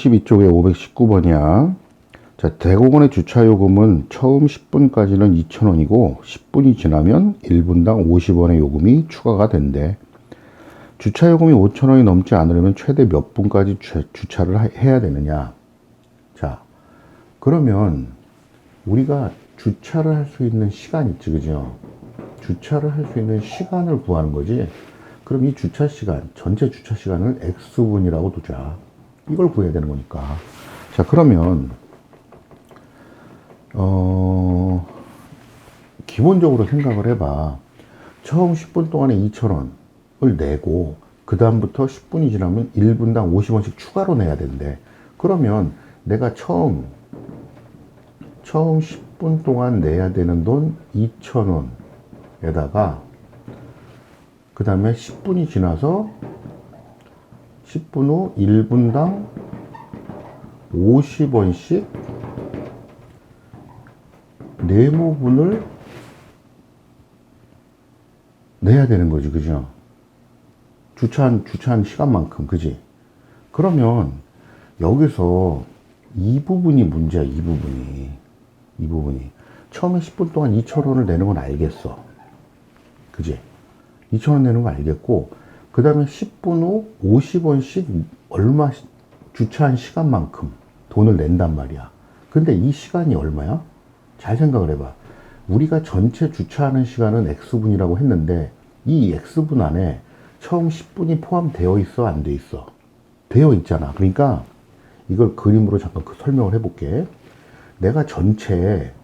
72쪽에 519번이야. 자, 대공원의 주차 요금은 처음 10분까지는 2,000원이고 10분이 지나면 1분당 50원의 요금이 추가가 된대. 주차 요금이 5,000원이 넘지 않으려면 최대 몇 분까지 주, 주차를 하- 해야 되느냐? 자, 그러면 우리가 주차를 할 수 있는 시간 있지, 그죠? 주차를 할 수 있는 시간을 구하는 거지. 그럼 이 주차 시간, 전체 주차 시간을 X분이라고 두자. 이걸 구해야 되는 거니까. 자, 그러면, 어, 기본적으로 생각을 해봐. 처음 10분 동안에 2,000원을 내고, 그다음부터 10분이 지나면 1분당 50원씩 추가로 내야 된대. 그러면 내가 처음, 처음 10분 동안 내야 되는 돈 2,000원에다가, 그 다음에 10분이 지나서 10분 후 1분당 50원씩 네모분을 내야 되는 거지, 그죠? 주차한, 주차한 시간만큼, 그지? 그러면 여기서 이 부분이 문제야, 이 부분이. 이 부분이. 처음에 10분 동안 2,000원을 내는 건 알겠어. 그지? 2,000원 내는 거 알겠고, 그 다음에 10분 후 50원씩 얼마, 시- 주차한 시간만큼 돈을 낸단 말이야. 근데 이 시간이 얼마야? 잘 생각을 해봐. 우리가 전체 주차하는 시간은 X분이라고 했는데, 이 X분 안에 처음 10분이 포함되어 있어, 안 돼 있어? 되어 있잖아. 그러니까 이걸 그림으로 잠깐 그 설명을 해볼게. 내가 전체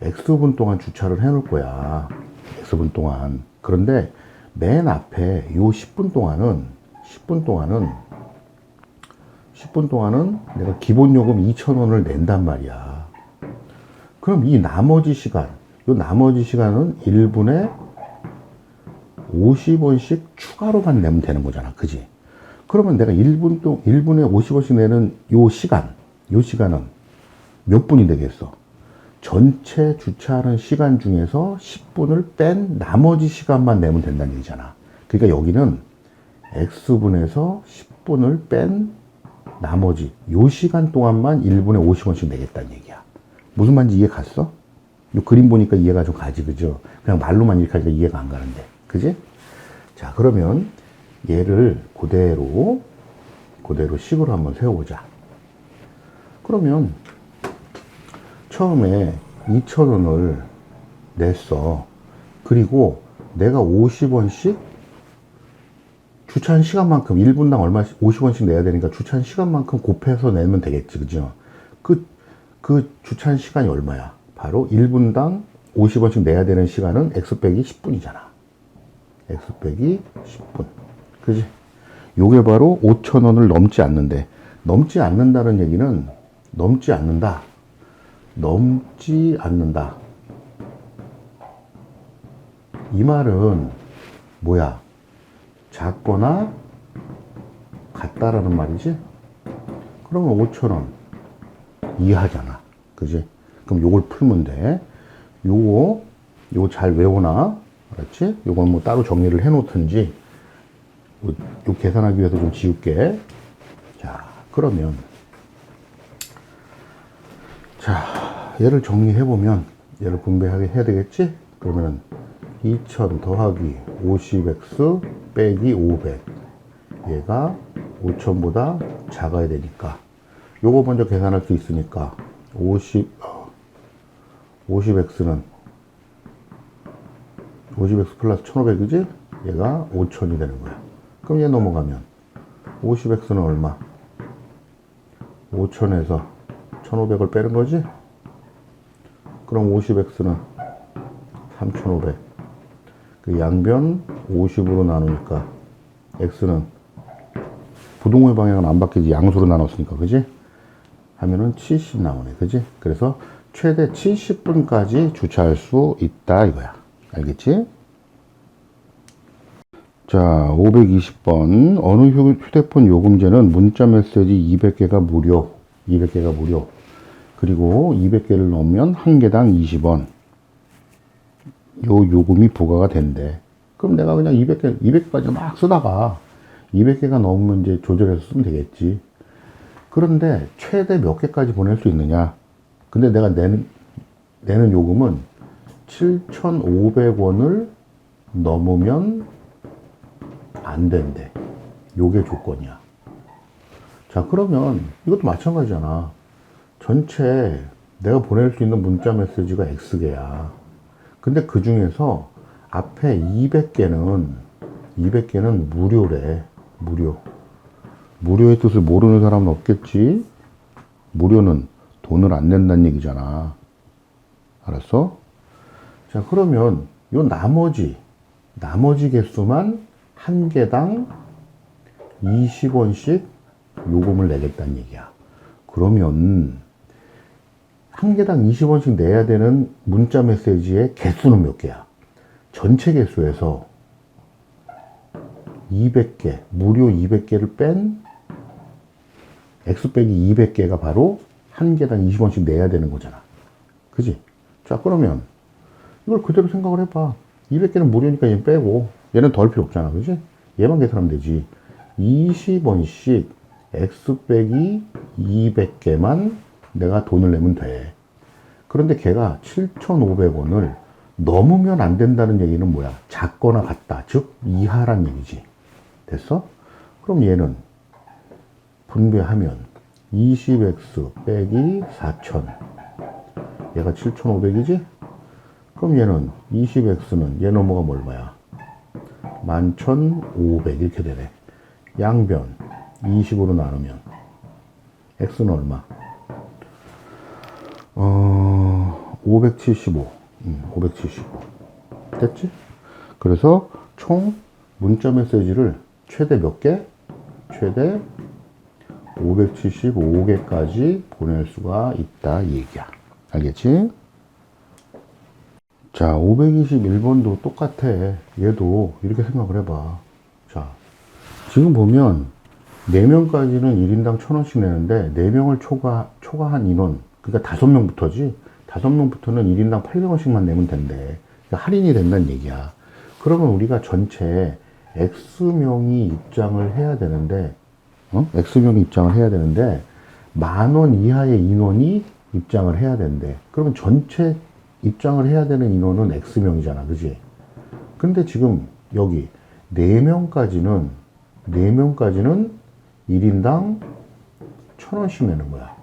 X분 동안 주차를 해놓을 거야. X분 동안. 그런데 맨 앞에 요 10분 동안은, 10분 동안은, 10분 동안은 내가 기본 요금 2,000원을 낸단 말이야. 그럼 이 나머지 시간, 요 나머지 시간은 1분에 50원씩 추가로만 내면 되는 거잖아. 그지? 그러면 내가 1분 동, 1분에 50원씩 내는 요 시간, 요 시간은 몇 분이 되겠어? 전체 주차하는 시간 중에서 10분을 뺀 나머지 시간만 내면 된다는 얘기잖아. 그러니까 여기는 X분에서 10분을 뺀 나머지 요 시간 동안만 1분에 50원씩 내겠다는 얘기야. 무슨 말인지 이해 갔어? 요 그림 보니까 이해가 좀 가지, 그죠? 그냥 말로만 이렇게 하니까 이해가 안 가는데. 그지? 자, 그러면 얘를 그대로, 그대로 식으로 한번 세워보자. 그러면 처음에 2,000원을 냈어. 그리고 내가 50원씩 주차한 시간만큼 1분당 얼마씩 50원씩 내야 되니까 주차한 시간만큼 곱해서 내면 되겠지. 그죠? 그, 그 주차한 시간이 얼마야? 바로 1분당 50원씩 내야 되는 시간은 X 빼기 10분이잖아. X 빼기 10분. 그지? 요게 바로 5,000원을 넘지 않는데, 넘지 않는다는 얘기는 넘지 않는다. 넘지 않는다. 이 말은 뭐야? 작거나 같다라는 말이지? 그러면 5,000원 이하잖아. 그지? 그럼 요걸 풀면 돼. 요거, 요거 잘 외워놔. 알았지? 요건 뭐 따로 정리를 해 놓든지, 요, 요 계산하기 위해서 좀 지울게. 자, 그러면, 자, 얘를 정리해 보면, 얘를 분배하게 해야 되겠지? 그러면, 2000 더하기 50x 빼기 500. 얘가 5000보다 작아야 되니까. 요거 먼저 계산할 수 있으니까, 50, 어, 50x는 50x 플러스 1500이지? 얘가 5000이 되는 거야. 그럼 얘 넘어가면 50x는 얼마? 5000에서 1500을 빼는 거지? 그럼 50x는 3500. 그 양변 50으로 나누니까 x는 부동의 방향은 안 바뀌지 양수로 나눴으니까 그지? 하면은 70 나오네 그지? 그래서 최대 70분까지 주차할 수 있다 이거야 알겠지? 자 520번 어느 휴- 휴대폰 요금제는 문자 메시지 200개가 무료 200개가 무료 그리고 200개를 넣으면 한 개당 20원 요 요금이 부과가 된대. 그럼 내가 그냥 200개, 200까지 막 쓰다가 200개가 넘으면 이제 조절해서 쓰면 되겠지. 그런데 최대 몇 개까지 보낼 수 있느냐? 근데 내가 내는, 내는 요금은 7,500원을 넘으면 안 된대. 요게 조건이야. 자, 그러면 이것도 마찬가지잖아. 전체 내가 보낼 수 있는 문자 메시지가 X개야. 근데 그 중에서 앞에 200개는, 200개는 무료래. 무료. 무료의 뜻을 모르는 사람은 없겠지? 무료는 돈을 안 낸다는 얘기잖아. 알았어? 자, 그러면 요 나머지, 나머지 개수만 한 개당 20원씩 요금을 내겠다는 얘기야. 그러면 한 개당 20원씩 내야 되는 문자 메시지의 개수는 몇 개야? 전체 개수에서 200개, 무료 200개를 뺀 X 빼기 200개가 바로 한 개당 20원씩 내야 되는 거잖아. 그지? 자, 그러면 이걸 그대로 생각을 해봐. 200개는 무료니까 얘는 빼고 얘는 덜 필요 없잖아. 그지? 얘만 계산하면 되지. 20원씩 X 빼기 200개만 내가 돈을 내면 돼. 그런데 걔가 7,500원을 넘으면 안 된다는 얘기는 뭐야? 작거나 같다. 즉, 이하란 얘기지. 됐어? 그럼 얘는 분배하면 20x 빼기 4,000. 얘가 7,500이지? 그럼 얘는 20x는 얘 넘어가면 얼마야? 11,500 이렇게 되네. 양변 20으로 나누면 x는 얼마? 어, 575. 음, 575. 됐지? 그래서 총 문자 메시지를 최대 몇 개? 최대 575개까지 보낼 수가 있다 이 얘기야. 알겠지? 자, 521번도 똑같아. 얘도 이렇게 생각을 해봐. 자, 지금 보면 4명까지는 1인당 1000원씩 내는데 4명을 초과, 초과한 인원, 그러니까 5명부터지. 5명부터는 1인당 800원씩만 내면 된대. 그러니까 할인이 된다는 얘기야. 그러면 우리가 전체 X명이 입장을 해야 되는데, 어? X명이 입장을 해야 되는데, 만 원 이하의 인원이 입장을 해야 된대. 그러면 전체 입장을 해야 되는 인원은 X명이잖아. 그지? 근데 지금 여기 4명까지는, 4명까지는 1인당 1000원씩 내는 거야.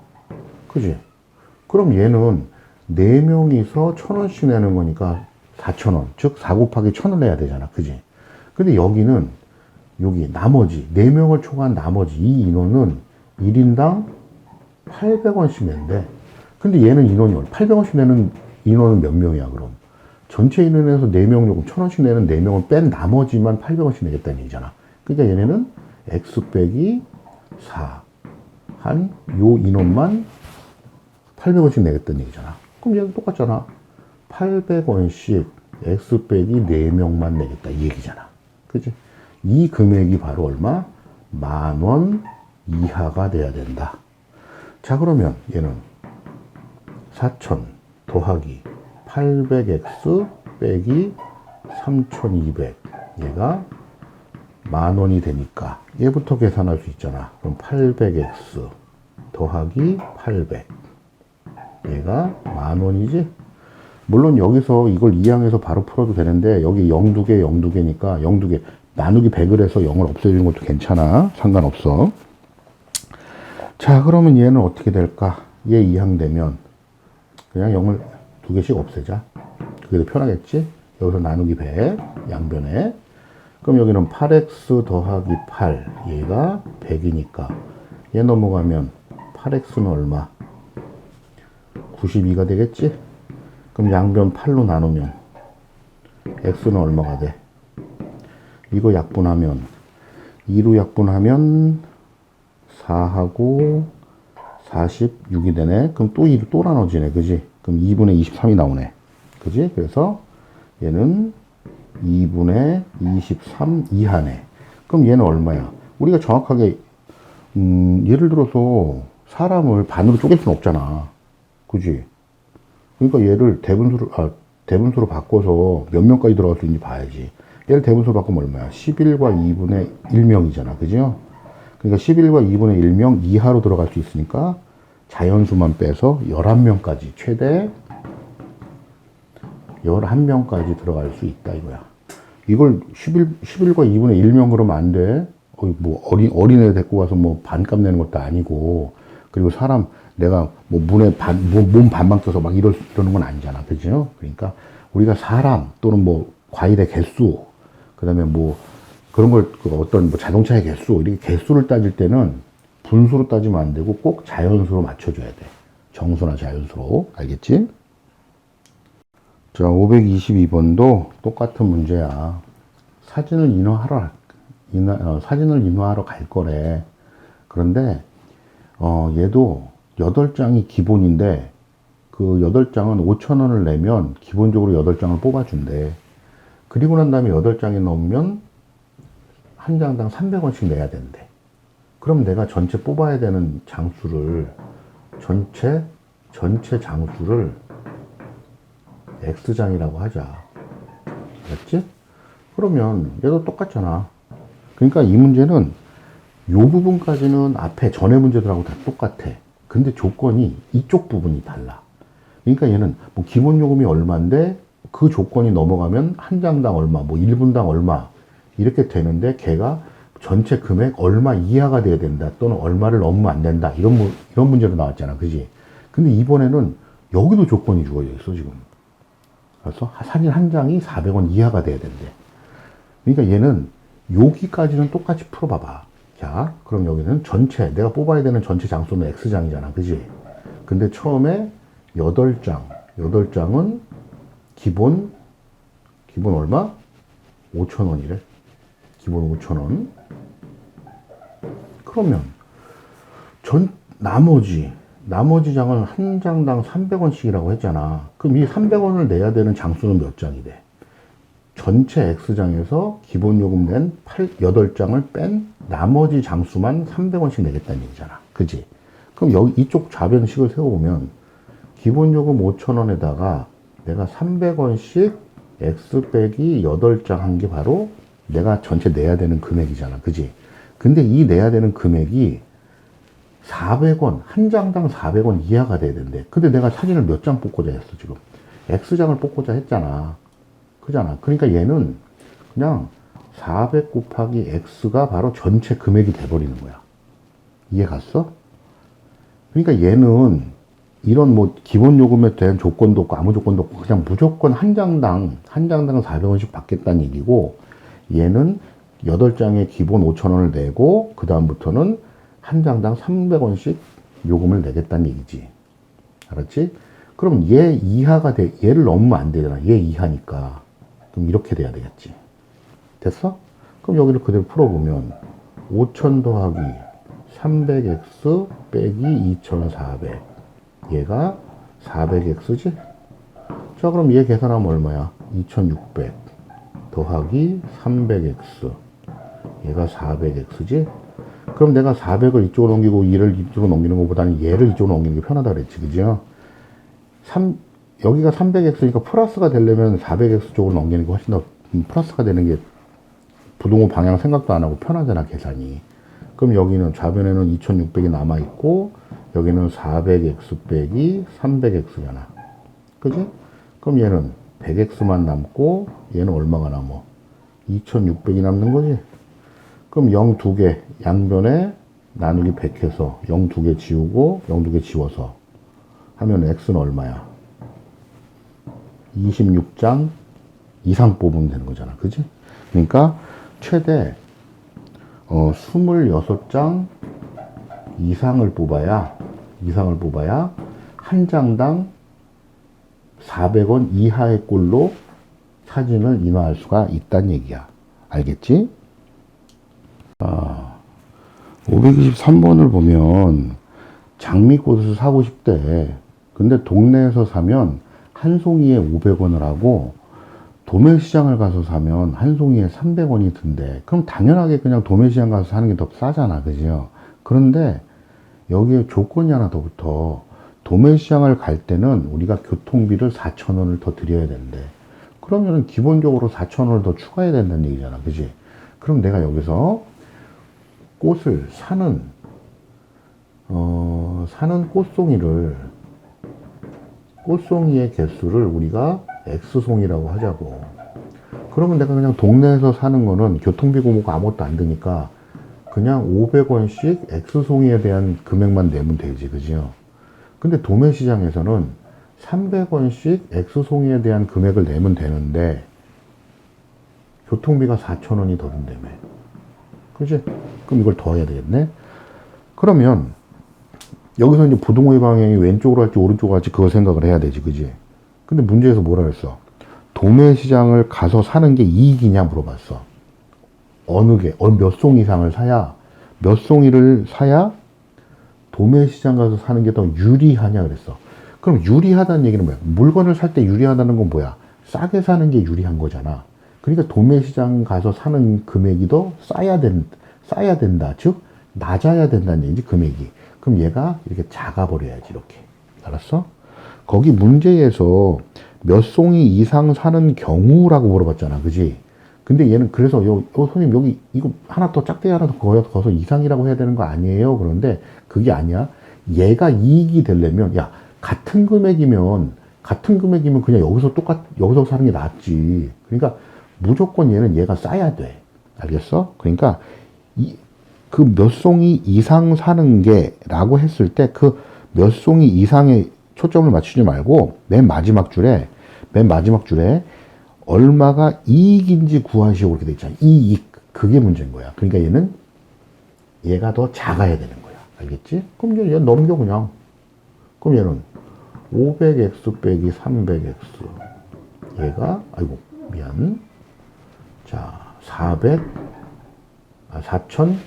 그지? 그럼 얘는 4명이서 1000원씩 내는 거니까 4,000원. 즉, 4 곱하기 1000을 내야 되잖아. 그지? 근데 여기는, 여기 나머지, 4명을 초과한 나머지 이 인원은 1인당 800원씩 낸대. 근데 얘는 인원이 얼마? 800원씩 내는 인원은 몇 명이야, 그럼? 전체 인원에서 4명 요금 1000원씩 내는 4명을 뺀 나머지만 800원씩 내겠다는 얘기잖아. 그러니까 얘네는 X 빼기 4. 한 요 인원만 800원씩 내겠다는 얘기잖아. 그럼 얘는 똑같잖아. 800원씩 X 빼기 4명만 내겠다. 이 얘기잖아. 그지? 이 금액이 바로 얼마? 만 원 이하가 돼야 된다. 자, 그러면 얘는 4,000 더하기 800x 빼기 3,200. 얘가 만 원이 되니까 얘부터 계산할 수 있잖아. 그럼 800x 더하기 800. 얘가 만 원이지? 물론 여기서 이걸 이항해서 바로 풀어도 되는데 여기 0, 2개, 0, 2개니까 0, 2개 나누기 100을 해서 0을 없애주는 것도 괜찮아. 상관없어. 자, 그러면 얘는 어떻게 될까? 얘 이항되면 그냥 0을 두 개씩 없애자. 그게 더 편하겠지? 여기서 나누기 100, 양변에. 그럼 여기는 8x 더하기 8, 얘가 100이니까. 얘 넘어가면 8x는 얼마? 92가 되겠지? 그럼 양변 8로 나누면 x는 얼마가 돼? 이거 약분하면 2로 약분하면 4하고 46이 되네. 그럼 또 2로 또 나눠지네. 그지? 그럼 2분의 23이 나오네. 그지? 그래서 얘는 2분의 23 이하네. 그럼 얘는 얼마야? 우리가 정확하게, 음, 예를 들어서 사람을 반으로 쪼갤 수는 없잖아. 그지? 그러니까 얘를 대분수로, 아, 대분수로 바꿔서 몇 명까지 들어갈 수 있는지 봐야지. 얘를 대분수로 바꾸면 얼마야? 11과 2분의 1명이잖아. 그죠? 그러니까 11과 2분의 1명 이하로 들어갈 수 있으니까 자연수만 빼서 11명까지 최대 11명까지 들어갈 수 있다 이거야. 이걸 11, 11과 2분의 1명 그러면 안 돼. 뭐 어린, 어린애 데리고 가서 뭐 반값 내는 것도 아니고 그리고 사람 내가 뭐 문에 반, 몸, 몸 반방 떠서 막 이럴, 이러는 건 아니잖아. 그죠? 그러니까 우리가 사람 또는 뭐 과일의 개수 그 다음에 뭐 그런 걸 그 어떤 뭐 자동차의 개수 이렇게 개수를 따질 때는 분수로 따지면 안 되고 꼭 자연수로 맞춰줘야 돼. 정수나 자연수로. 알겠지? 자, 522번도 똑같은 문제야. 사진을 인화하러, 인화, 어, 사진을 인화하러 갈 거래. 그런데, 어, 얘도 8장이 기본인데, 그 8장은 5,000원을 내면 기본적으로 8장을 뽑아준대. 그리고 난 다음에 8장이 넘으면 한 장당 300원씩 내야 된대. 그럼 내가 전체 뽑아야 되는 장수를, 전체, 전체 장수를 X장이라고 하자. 알았지? 그러면 얘도 똑같잖아. 그러니까 이 문제는 요 부분까지는 앞에 전에 문제들하고 다 똑같아. 근데 조건이 이쪽 부분이 달라. 그러니까 얘는 뭐 기본 요금이 얼마인데 그 조건이 넘어가면 한 장당 얼마, 뭐 1분당 얼마 이렇게 되는데 걔가 전체 금액 얼마 이하가 돼야 된다 또는 얼마를 넘으면 안 된다 이런 문- 이런 문제로 나왔잖아, 그지? 근데 이번에는 여기도 조건이 주어져 있어 지금. 그래서 사진 한 장이 400원 이하가 돼야 된대. 그러니까 얘는 여기까지는 똑같이 풀어봐봐. 자, 그럼 여기는 전체, 내가 뽑아야 되는 전체 장수는 X장이잖아. 그지? 근데 처음에 8장, 8장은 기본, 기본 얼마? 5,000원이래. 기본 5,000원. 그러면, 전, 나머지, 나머지 장은 한 장당 300원씩이라고 했잖아. 그럼 이 300원을 내야 되는 장수는 몇 장이 돼? 전체 X장에서 기본 요금 낸 8, 8장을 뺀 나머지 장수만 300원씩 내겠다는 얘기잖아. 그지? 그럼 여기 이쪽 좌변식을 세워보면 기본 요금 5,000원에다가 내가 300원씩 X 빼기 8장 한 게 바로 내가 전체 내야 되는 금액이잖아. 그지? 근데 이 내야 되는 금액이 400원, 한 장당 400원 이하가 돼야 된대. 근데 내가 사진을 몇 장 뽑고자 했어, 지금. X장을 뽑고자 했잖아. 그잖아. 그러니까 얘는 그냥 400 곱하기 X가 바로 전체 금액이 돼버리는 거야. 이해 갔어? 그러니까 얘는 이런 뭐 기본 요금에 대한 조건도 없고 아무 조건도 없고 그냥 무조건 한 장당, 한 장당 400원씩 받겠다는 얘기고 얘는 8장에 기본 5,000원을 내고 그 다음부터는 한 장당 300원씩 요금을 내겠다는 얘기지. 알았지? 그럼 얘 이하가 돼, 얘를 넘으면 안 되잖아. 얘 이하니까. 그럼 이렇게 돼야 되겠지. 됐어? 그럼 여기를 그대로 풀어보면 5,000 더하기 300x 빼기 2,400 얘가 400x지? 자 그럼 얘 계산하면 얼마야? 2,600 더하기 300x 얘가 400x지? 그럼 내가 400을 이쪽으로 넘기고 2를 이쪽으로 넘기는 것보다는 얘를 이쪽으로 넘기는 게 편하다 그랬지 그죠? 3, 여기가 300x니까 플러스가 되려면 400x 쪽으로 넘기는 게 훨씬 더 음, 플러스가 되는 게 부동호 방향 생각도 안 하고 편하잖아 계산이 그럼 여기는 좌변에는 2600이 남아있고 여기는 400x 빼기 300x잖아 그지? 그럼 얘는 100x만 남고 얘는 얼마가 남어? 2600이 남는 거지 그럼 0두개 양변에 나누기 100 해서 0두개 지우고 0두개 지워서 하면 x는 얼마야? 26장 이상 뽑으면 되는 거잖아. 그지? 그러니까 최대 어, 26장 이상을 뽑아야 이상을 뽑아야 한 장당 400원 이하의 꼴로 사진을 인화할 수가 있다는 얘기야. 알겠지? 아, 523번을 보면 장미꽃을 사고 싶대. 근데 동네에서 사면 한 송이에 500원을 하고 도매시장을 가서 사면 한 송이에 300원이 든대. 그럼 당연하게 그냥 도매시장 가서 사는 게 더 싸잖아. 그죠? 그런데 여기에 조건이 하나 더 붙어. 도매시장을 갈 때는 우리가 교통비를 4,000원을 더 드려야 된대. 그러면은 기본적으로 4,000원을 더 추가해야 된다는 얘기잖아. 그지? 그럼 내가 여기서 꽃을 사는 어, 사는 꽃송이를 꽃송이의 개수를 우리가 X송이라고 하자고. 그러면 내가 그냥 동네에서 사는 거는 교통비 고모가 아무것도 안 드니까 그냥 500원씩 X송이에 대한 금액만 내면 되지, 그지요? 근데 도매시장에서는 300원씩 X송이에 대한 금액을 내면 되는데 교통비가 4,000원이 더 든다며. 그지? 그럼 이걸 더 해야 되겠네? 그러면 여기서 이제 부동의 방향이 왼쪽으로 할지 오른쪽으로 할지 그거 생각을 해야 되지, 그지? 근데 문제에서 뭐라 그랬어? 도매 시장을 가서 사는 게 이익이냐 물어봤어. 어느 게, 어느 몇 송 이상을 사야, 몇 송이를 사야 도매 시장 가서 사는 게 더 유리하냐 그랬어. 그럼 유리하다는 얘기는 뭐야? 물건을 살 때 유리하다는 건 뭐야? 싸게 사는 게 유리한 거잖아. 그러니까 도매 시장 가서 사는 금액이 더 싸야 된, 싸야 된다. 즉, 낮아야 된다는 얘기지, 금액이. 그럼 얘가 이렇게 작아 버려야지, 이렇게. 알았어? 거기 문제에서 몇 송이 이상 사는 경우라고 물어봤잖아. 그지? 근데 얘는 그래서 요, 요 손님 여기 이거 하나 더 짝대기 하나 더 거서 이상이라고 해야 되는 거 아니에요? 그런데 그게 아니야. 얘가 이익이 되려면 야 같은 금액이면 같은 금액이면 그냥 여기서 똑같 여기서 사는 게 낫지. 그러니까 무조건 얘는 얘가 싸야 돼. 알겠어? 그러니까 그 몇 송이 이상 사는 게 라고 했을 때 그 몇 송이 이상에 초점을 맞추지 말고 맨 마지막 줄에 맨 마지막 줄에 얼마가 이익인지 구하시오 그렇게 돼 있잖아. 이익 그게 문제인 거야. 그러니까 얘는 얘가 더 작아야 되는 거야. 알겠지? 그럼 얘, 얘 넘겨 그냥. 그럼 얘는 500x 빼기 300x 얘가 아이고 미안. 자 400, 아, 4000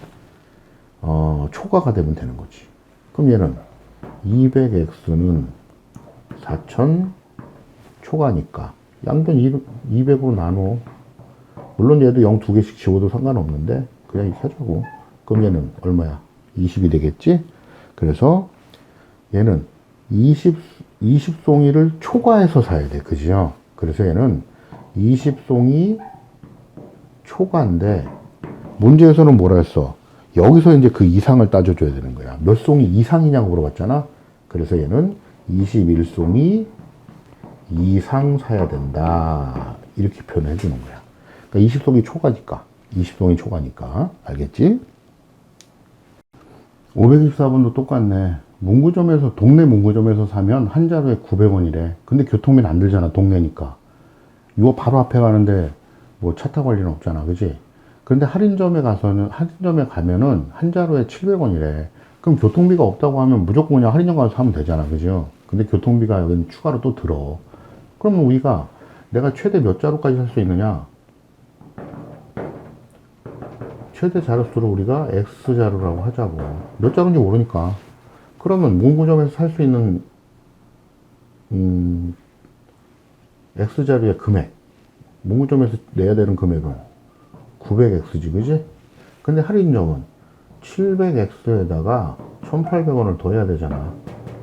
어, 초과가 되면 되는 거지. 그럼 얘는 200x는 4000 초과니까 양변 200으로 나눠. 물론 얘도 0 두 개씩 지워도 상관없는데 그냥 이렇게 하자고. 그럼 얘는 얼마야? 20이 되겠지? 그래서 얘는 20, 20송이를 초과해서 사야 돼. 그죠? 그래서 얘는 20송이 초과인데 문제에서는 뭐라 했어? 여기서 이제 그 이상을 따져줘야 되는 거야. 몇 송이 이상이냐고 물어봤잖아. 그래서 얘는 21송이 이상 사야 된다. 이렇게 표현해 주는 거야. 그러니까 20송이 초과니까. 20송이 초과니까. 알겠지? 524번도 똑같네. 문구점에서, 동네 문구점에서 사면 한 자루에 900원이래. 근데 교통비는 안 들잖아. 동네니까. 이거 바로 앞에 가는데 뭐 차 타고 갈 일은 없잖아. 그지? 그런데 할인점에 가서는, 할인점에 가면은 한 자루에 700원이래. 그럼 교통비가 없다고 하면 무조건 그냥 할인점 가서 사면 되잖아. 그죠? 근데 교통비가 여기는 추가로 또 들어. 그러면 우리가 내가 최대 몇 자루까지 살 수 있느냐? 최대 자루수를 우리가 X자루라고 하자고. 몇 자루인지 모르니까. 그러면 문구점에서 살 수 있는, 음, X자루의 금액. 문구점에서 내야 되는 금액은 900X지, 그지? 근데 할인점은 700X에다가 1,800원을 더 해야 되잖아.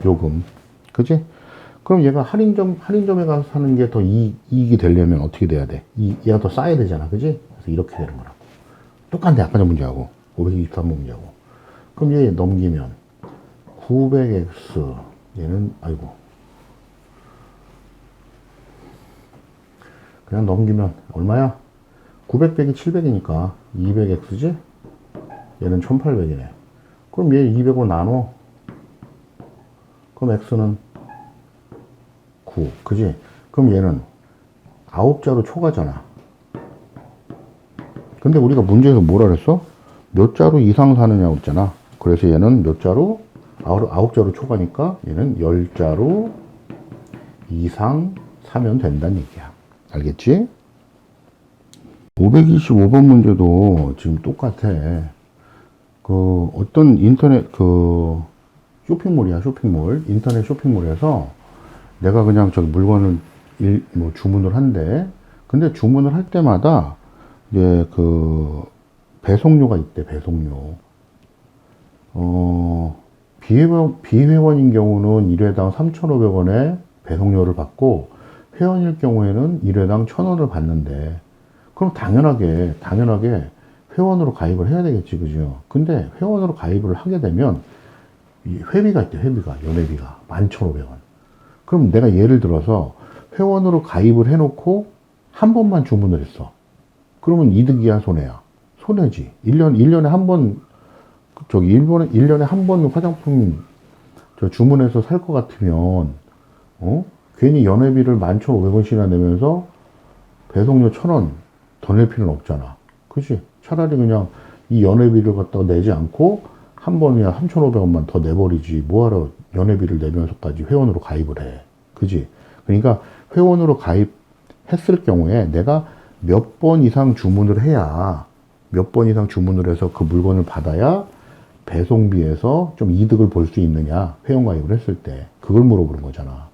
요금. 그지? 그럼 얘가 할인점, 할인점에 가서 사는 게 더 이익이 되려면 어떻게 돼야 돼? 이, 얘가 더 싸야 되잖아. 그지? 그래서 이렇게 되는 거라고. 똑같네. 아까 전 문제하고. 523번 문제하고. 그럼 얘 넘기면 900x 얘는 아이고 그냥 넘기면 얼마야? 900 빼기 700이니까 200x지? 얘는 1800이네. 그럼 얘 200으로 나눠. 그럼 x는 9. 그지? 그럼 얘는 9자로 초과잖아. 근데 우리가 문제에서 뭐라 그랬어? 몇 자루 이상 사느냐고 했잖아. 그래서 얘는 몇 자루? 9자루 초과니까 얘는 10자루 이상 사면 된다는 얘기야. 알겠지? 525번 문제도 지금 똑같아. 그 어떤 인터넷 그 쇼핑몰이야 쇼핑몰. 인터넷 쇼핑몰에서 내가 그냥 저기 물건을 일, 뭐 주문을 한대. 근데 주문을 할 때마다 이제 그 배송료가 있대 배송료. 어 비회원 비회원인 경우는 1회당 3,500원에 배송료를 받고 회원일 경우에는 1회당 1,000원을 받는데 그럼 당연하게 당연하게 회원으로 가입을 해야 되겠지, 그죠? 근데 회원으로 가입을 하게 되면 이 회비가 있대, 회비가. 연회비가. 11,500원. 그럼 내가 예를 들어서 회원으로 가입을 해놓고 한 번만 주문을 했어. 그러면 이득이야, 손해야? 손해지. 1년, 1년에 한 번, 저기, 일본에, 1년에 한 번 화장품 저 주문해서 살 것 같으면, 어? 괜히 연회비를 11,500원씩이나 내면서 배송료 1,000원 더 낼 필요는 없잖아. 그치? 차라리 그냥 이 연회비를 갖다가 내지 않고 한 번에 3,500원만 더 내버리지. 뭐하러 연회비를 내면서까지 회원으로 가입을 해. 그지? 그러니까 회원으로 가입했을 경우에 내가 몇 번 이상 주문을 해야 몇 번 이상 주문을 해서 그 물건을 받아야 배송비에서 좀 이득을 볼 수 있느냐 회원 가입을 했을 때 그걸 물어보는 거잖아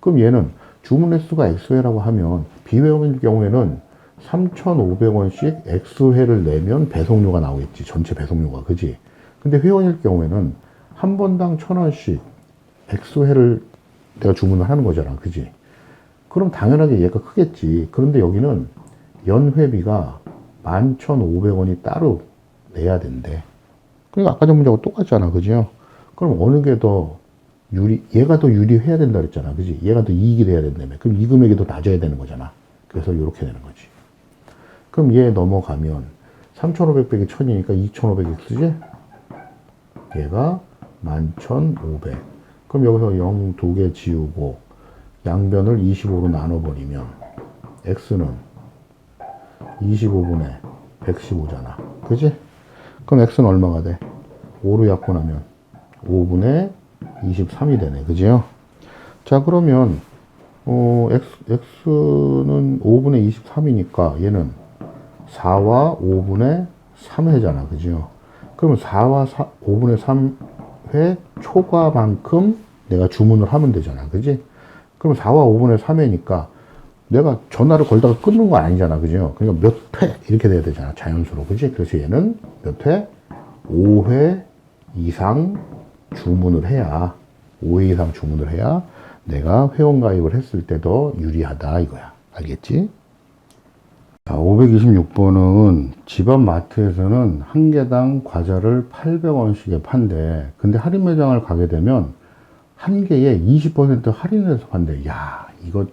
그럼 얘는 주문 횟수가 X회라고 하면 비회원일 경우에는 3,500원씩 X회를 내면 배송료가 나오겠지 전체 배송료가 그지 근데 회원일 경우에는 한 번당 1,000원씩 X회를 내가 주문을 하는 거잖아 그지 그럼 당연하게 얘가 크겠지 그런데 여기는 연회비가 11,500원이 따로 내야 된대 그러니까 아까 전 문제하고 똑같잖아. 그죠? 그럼 어느 게 더 유리, 얘가 더 유리해야 된다 그랬잖아. 그지? 얘가 더 이익이 돼야 된다며. 그럼 이 금액이 더 낮아야 되는 거잖아. 그래서 이렇게 되는 거지. 그럼 얘 넘어가면 3,500 빼기 1,000이니까 2,500x지? 얘가 11,500. 그럼 여기서 0 두 개 지우고 양변을 25로 나눠버리면 x는 25분의 115잖아. 그지? 그럼 x는 얼마가 돼? 5로 약분하면 5분의 23이 되네. 그지요? 자, 그러면, 어, x, x는 5분의 23이니까 얘는 4와 5분의 3회잖아. 그지요? 그러면 4와 4, 5분의 3회 초과만큼 내가 주문을 하면 되잖아. 그지? 그럼 4와 5분의 3회니까 내가 전화를 걸다가 끊는 거 아니잖아. 그죠? 그러니까 몇 회 이렇게 돼야 되잖아. 자연수로. 그지? 그래서 얘는 몇 회? 5회 이상 주문을 해야 5회 이상 주문을 해야 내가 회원 가입을 했을 때더 유리하다 이거야. 알겠지? 자, 526번은 집안 마트에서는 한 개당 과자를 800원씩에 판대. 근데 할인 매장을 가게 되면 한 개에 20% 할인해서 판대. 야, 이거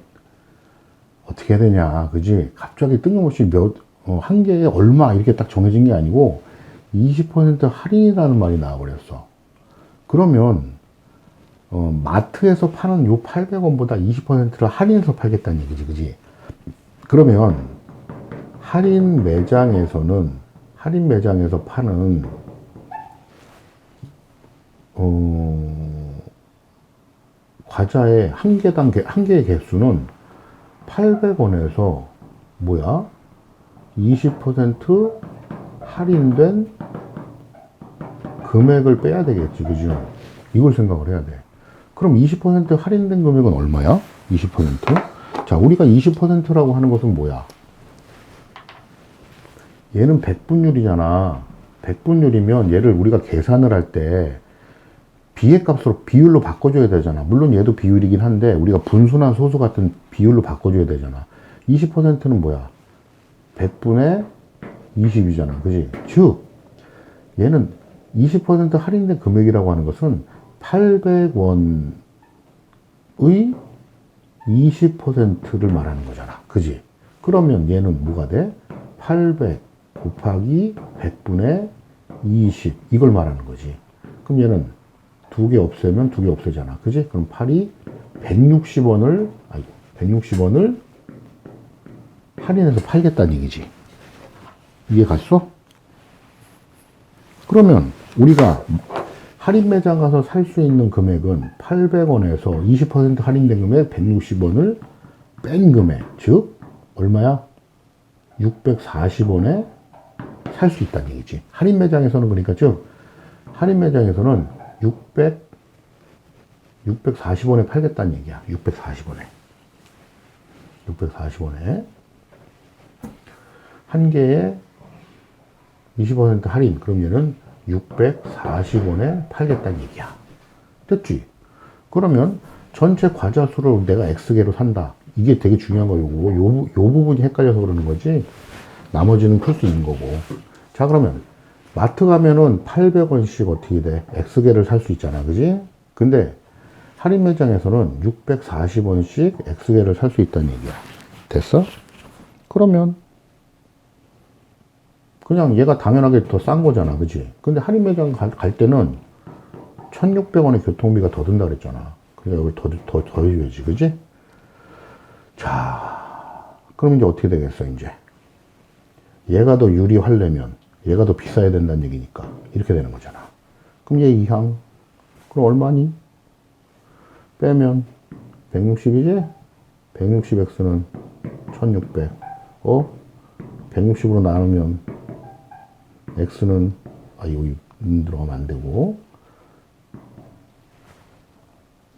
어떻게 해야 되냐, 그지? 갑자기 뜬금없이 몇, 어, 한 개에 얼마 이렇게 딱 정해진 게 아니고 20% 할인이라는 말이 나와버렸어. 그러면, 어, 마트에서 파는 요 800원보다 20%를 할인해서 팔겠다는 얘기지, 그지? 그러면, 할인 매장에서는, 할인 매장에서 파는, 어, 과자의 한 개당, 개- 한 개의 개수는 800원에서 뭐야? 20% 할인된 금액을 빼야 되겠지, 그죠? 이걸 생각을 해야 돼. 그럼 20% 할인된 금액은 얼마야? 20%? 자, 우리가 20%라고 하는 것은 뭐야? 얘는 100분율이잖아. 100분율이면 얘를 우리가 계산을 할 때 비례값으로 비율로 바꿔줘야 되잖아. 물론 얘도 비율이긴 한데 우리가 분수나 소수 같은 비율로 바꿔줘야 되잖아. 20%는 뭐야? 100분의 20이잖아. 그지? 즉, 얘는 20% 할인된 금액이라고 하는 것은 800원의 20%를 말하는 거잖아. 그지? 그러면 얘는 뭐가 돼? 800 곱하기 100분의 20. 이걸 말하는 거지. 그럼 얘는 두 개 없애면 두 개 없애잖아. 그지? 그럼 8이 160원을, 아니, 160원을 할인해서 팔겠다는 얘기지. 이해 갔어? 그러면 우리가 할인 매장 가서 살 수 있는 금액은 800원에서 20% 할인된 금액 160원을 뺀 금액. 즉, 얼마야? 640원에 살 수 있다는 얘기지. 할인 매장에서는 그러니까 즉, 할인 매장에서는 600, 640원에 팔겠다는 얘기야. 640원에. 640원에. 한 개에 20% 할인. 그럼 얘는 640원에 팔겠다는 얘기야. 됐지? 그러면 전체 과자 수를 내가 X개로 산다. 이게 되게 중요한 거고, 요, 요 부분이 헷갈려서 그러는 거지. 나머지는 풀수 있는 거고. 자, 그러면 마트 가면은 800원씩 어떻게 돼? X개를 살 수 있잖아. 그지? 근데 할인 매장에서는 640원씩 X개를 살 수 있다는 얘기야. 됐어? 그러면 그냥 얘가 당연하게 더 싼 거잖아. 그지? 근데 할인 매장 갈, 갈 때는 1600원의 교통비가 더 든다 그랬잖아. 그러니까 여기 더, 더, 더 해줘야지. 그지? 자, 그럼 이제 어떻게 되겠어, 이제? 얘가 더 유리하려면 얘가 더 비싸야 된다는 얘기니까. 이렇게 되는 거잖아. 그럼 얘 이항. 그럼 얼마니? 빼면 160이지? 160x는 1600. 어? 160으로 나누면 x는 아 여기 음 들어가면 안 되고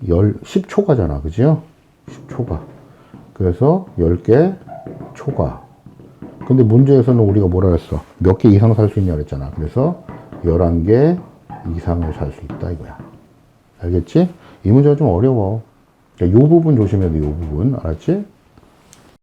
열 10초가잖아 그죠? 10초가 그래서 10개 초과 근데 문제에서는 우리가 뭐라 그랬어? 몇 개 이상 살 수 있냐 그랬잖아. 그래서 11개 이상을 살 수 있다 이거야. 알겠지? 이 문제가 좀 어려워. 이 부분 조심해야 돼 이 부분. 알았지?